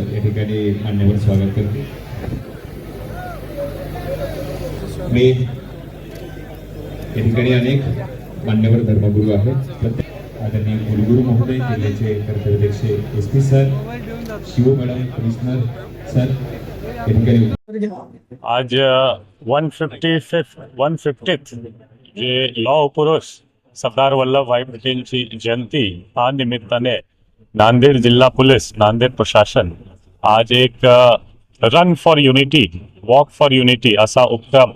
या ठिकाणी मान्यवर स्वागत करते मी या ठिकाणी अनेक मान्यवर धर्मगुरू आहेत आदरणीय कुलगुरू महोदय जिल्ह्याचे कर्तव्यदक्ष S P sir Shiv madam commissioner sir या ठिकाणी आज one fifty fifth one fiftieth जे लॉ पुरुष सरदार वल्लभभाई पटेलची जयंती हा निमित्ताने नांदेड जिल्हा पोलीस नांदेड प्रशासन आज एक run for unity walk for unity असा उपक्रम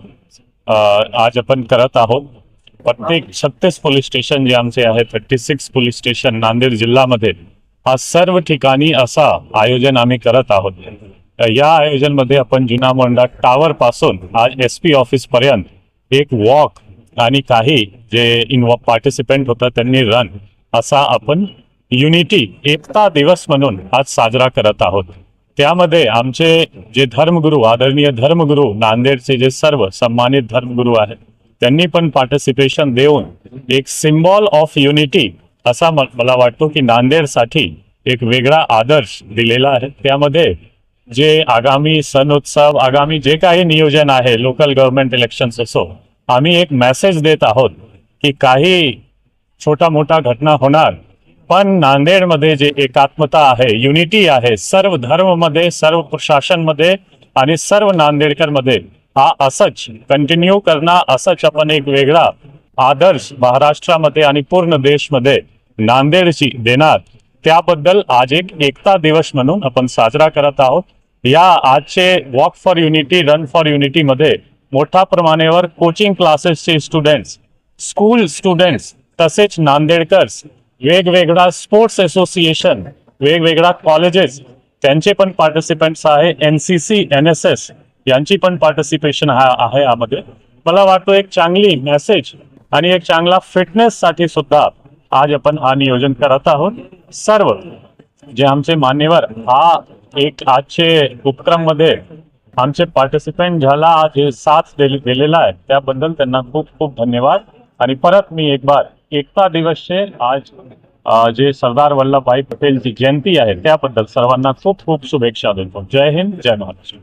आज आपण करत आहोत. प्रत्येक छत्तीस पोलीस स्टेशन जे आमचे आहे thirty six police station Nanded जिल्ह्यामध्ये हा सर्व ठिकाणी असा आयोजन आम्ही करत आहोत. या आयोजनमध्ये आपण जुना मोंडा टावर पासून आज एस पी ऑफिस पर्यंत एक वॉक आणि काही जे इन्वॉ पार्टिसिपेंट होतं त्यांनी रन असा आपण युनिटी एकता दिवस म्हणून आज साजरा करत आहोत. त्यामध्ये आमचे जे धर्मगुरू आदरणीय धर्मगुरू नांदेडचे जे सर्व सन्मानित धर्मगुरू आहेत त्यांनी पण पार्टिसिपेशन देऊन एक सिम्बॉल ऑफ युनिटी असा मला वाटतो की नांदेडसाठी एक वेगळा आदर्श दिलेला आहे. त्यामध्ये जे आगामी सण उत्सव आगामी जे काही नियोजन आहे लोकल गव्हर्नमेंट इलेक्शन्स असो आम्ही एक मेसेज देत आहोत की काही छोटा मोठा घटना होणार पण नांदेडमध्ये जे एकात्मता आहे युनिटी आहे सर्व धर्ममध्ये सर्व प्रशासनमध्ये आणि सर्व नांदेडकरमध्ये हा असंच कंटिन्यू करणं असंच आपण एक वेगळा आदर्श महाराष्ट्रामध्ये आणि पूर्ण देशमध्ये नांदेडची देणार. त्याबद्दल आज एक एकता दिवस म्हणून आपण साजरा करत आहोत. या आजचे walk for unity run for युनिटीमध्ये मोठ्या प्रमाणावर कोचिंग क्लासेसचे स्टुडंट्स स्कूल स्टुडंट्स तसेच नांदेडकर्स वेगवेगळा स्पोर्ट्स असोसिएशन वेगवेगळा कॉलेजेस त्यांचे पण पार्टिसिपंट्स आहे N C C N S S यांची पण पार्टिसिपेशन हा आहे यामध्ये. मला वाटतो एक चांगली मेसेज आणि एक चांगला फिटनेससाठी सुद्धा आज आपण हा नियोजन करत आहोत. सर्व जे आमचे मान्यवर हा एक आजचे उपक्रममध्ये आमचे पार्टिसिपेंट झाला जे साथ दिलेला आहे त्याबद्दल त्यांना खूप खूप धन्यवाद. आणि परत मी एक बार एकता दिवसचे आज जे सरदार वल्लभभाई पटेलची जयंती आहे त्याबद्दल सर्वांना खूप खूप शुभेच्छा देतो. जय हिंद जय महाराष्ट्र.